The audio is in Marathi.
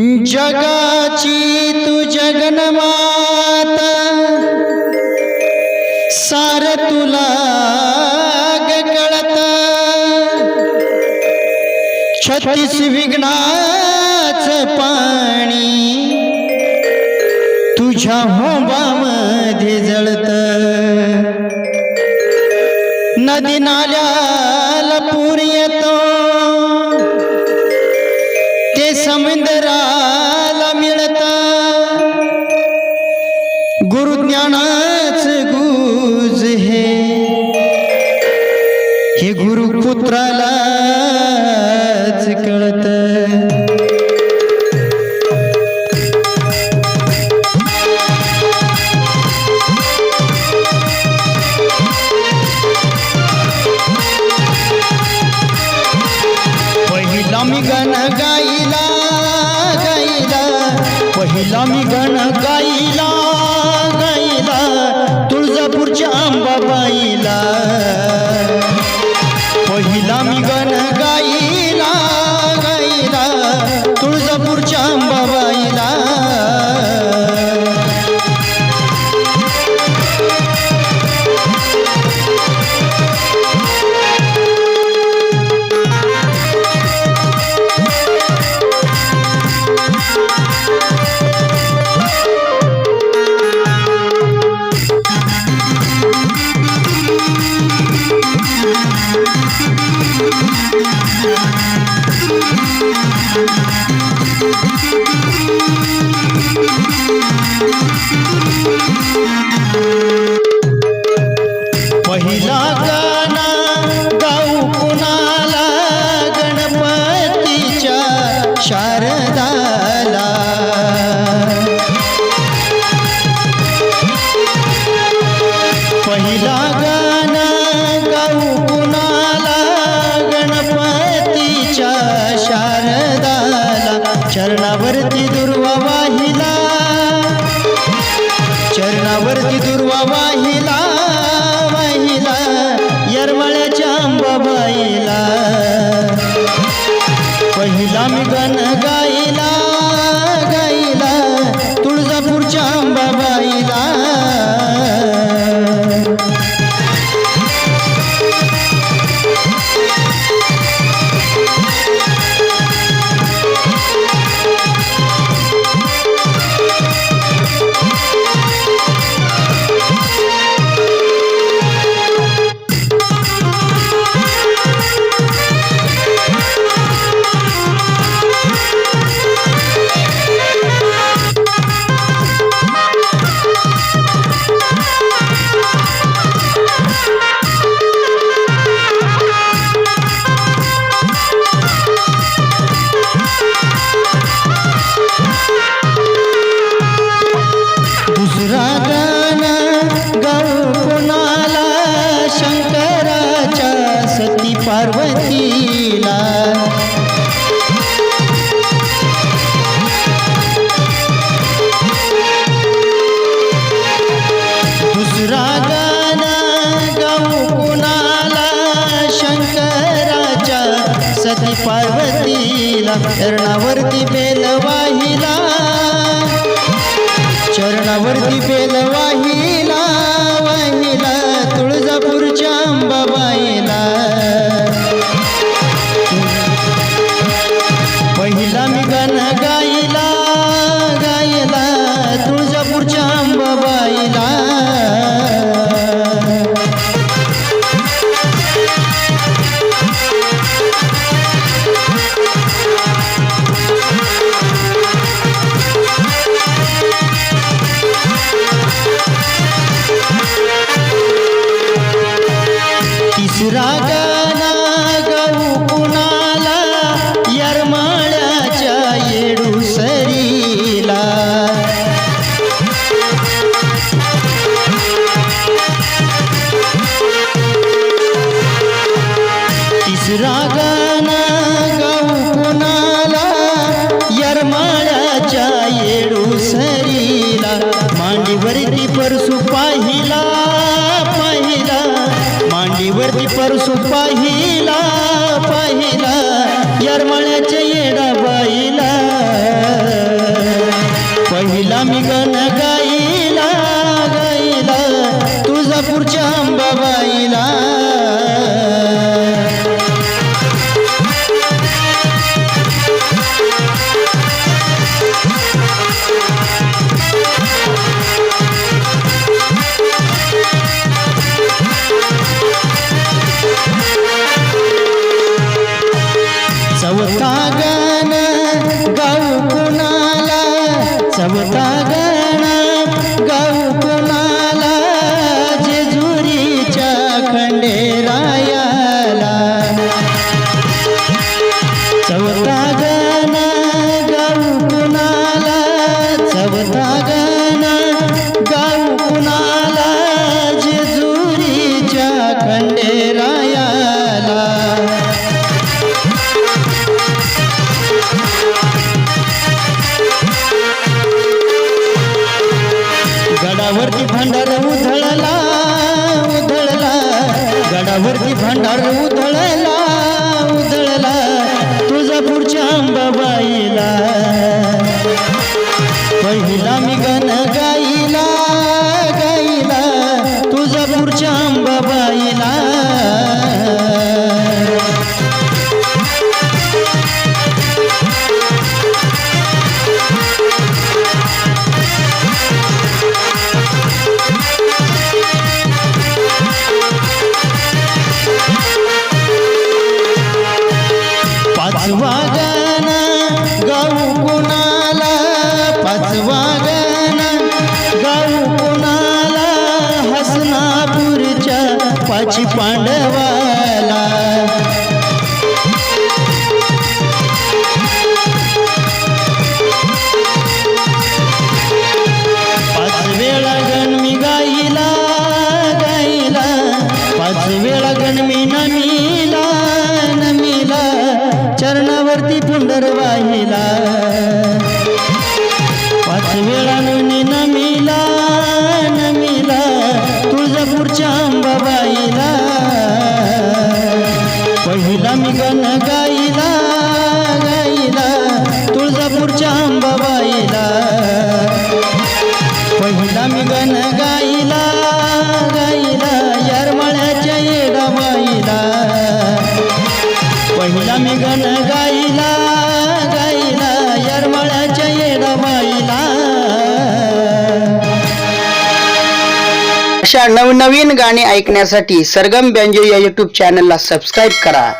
जगाची तू जगनमाता सार तुला ग कळत. छत्तीस विघ्नाच पाणी तुझ्या होबामध्ये जळत. नदी नाल्या पहिला मी गण गाईला गाईला. पहिला मी गण गाईला गाईला. तुळजापूरच्या आंबाबाईला. पहिला मी गण गाईला Thank you. चरणावरती दुर्वा वाहिला. चरणावरती दुर्वा वाहिला वाहिला यरमळ्याच्या अंबाबाईला पहिला मी गण गाईला सती पार्वतीला चरणावरती बेल वाहिला चरणावरती बेल मांडीवरती चौथा गाणं गाऊ कुणाला? चौथा வாழ்வார் पुढच्या अंबाबाईला. पहिला मी गण गाईला गाईला यरमळ्याच्या येडाबाईला पहिला मी गण गाईला गाईला अशा नवनवीन गाणी ऐकण्यासाठी सरगम बँजो या यूट्यूब चॅनलला सबस्क्राईब करा.